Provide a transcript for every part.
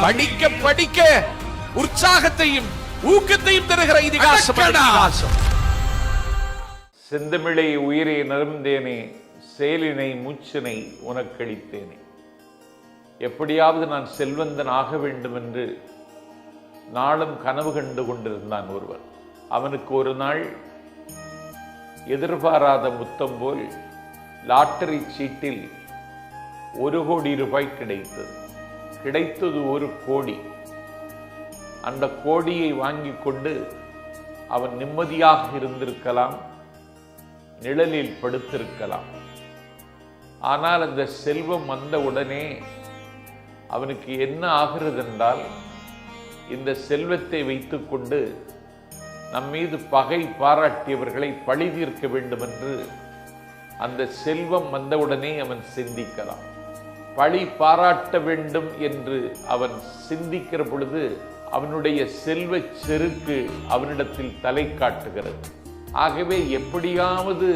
படிக்க படிக்க உற்சாகத்தையும் ஊக்கத்தையும் தருகிற இதிகாசம் செந்தமிழை உயிரை நருந்தேனே செயலினை மூச்சினை உனக்களித்தேனே எப்படியாவது நான் செல்வந்தன் ஆக வேண்டும் என்று நாளும் கனவு கண்டு கொண்டிருந்தான் ஒருவர் அவனுக்கு ஒரு நாள் எதிர்பாராத முத்தம் போல் லாட்டரி சீட்டில் ஒரு கோடி ரூபாய் கிடைத்தது. கிடைத்தது ஒரு கோடி. அந்த கோடியை வாங்கி கொண்டு அவன் நிம்மதியாக இருந்திருக்கலாம் நிழலில் படுத்திருக்கலாம். ஆனால் அந்த செல்வம் வந்த உடனே அவனுக்கு என்ன ஆகிறது என்றால் இந்த செல்வத்தை வைத்துக்கொண்டு நம் மீது பகை பாராட்டியவர்களை பழி தீர்க்க வேண்டும் என்று அந்த செல்வம் வந்தவுடனே அவன் சிந்திக்கலாம். பழி பாராட்ட வேண்டும் என்று அவன் சிந்திக்கிற பொழுது அவனுடைய செல்வச் செருக்கு அவனிடத்தில் தலை காட்டுகிறது. ஆகவே எப்படியாவது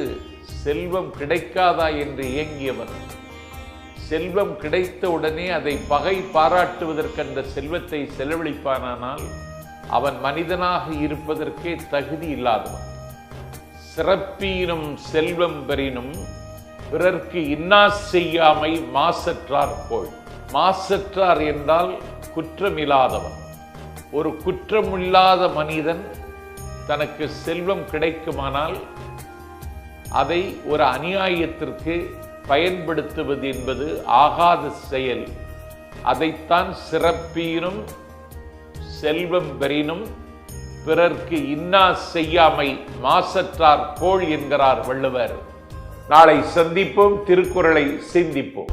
செல்வம் கிடைக்காதா என்று இயங்கியவன் செல்வம் கிடைத்த உடனே அதை பகை பாராட்டுவதற்கு அந்த செல்வத்தை செலவழிப்பானானால் அவன் மனிதனாக இருப்பதற்கே தகுதி இல்லாதவன். சிறப்பீனும் செல்வம் பெறினும் பிறர்க்கு இன்னா செய்யாமை மாசற்றார் போல். மாசற்றார் என்றால் குற்றமில்லாதவன். ஒரு குற்றமில்லாத மனிதன் தனக்கு செல்வம் கிடைக்குமானால் அதை ஒரு அநியாயத்திற்கு பயன்படுத்துவது என்பது ஆகாத செயல். அதைத்தான் சிறப்பீனும் செல்வம் பெறினும் பிறர்க்கு இன்னா செய்யாமை மாசற்றார் கோள் என்கிறார் வள்ளுவர். நாளை சந்திப்போம் திருக்குறளை சிந்திப்போம்.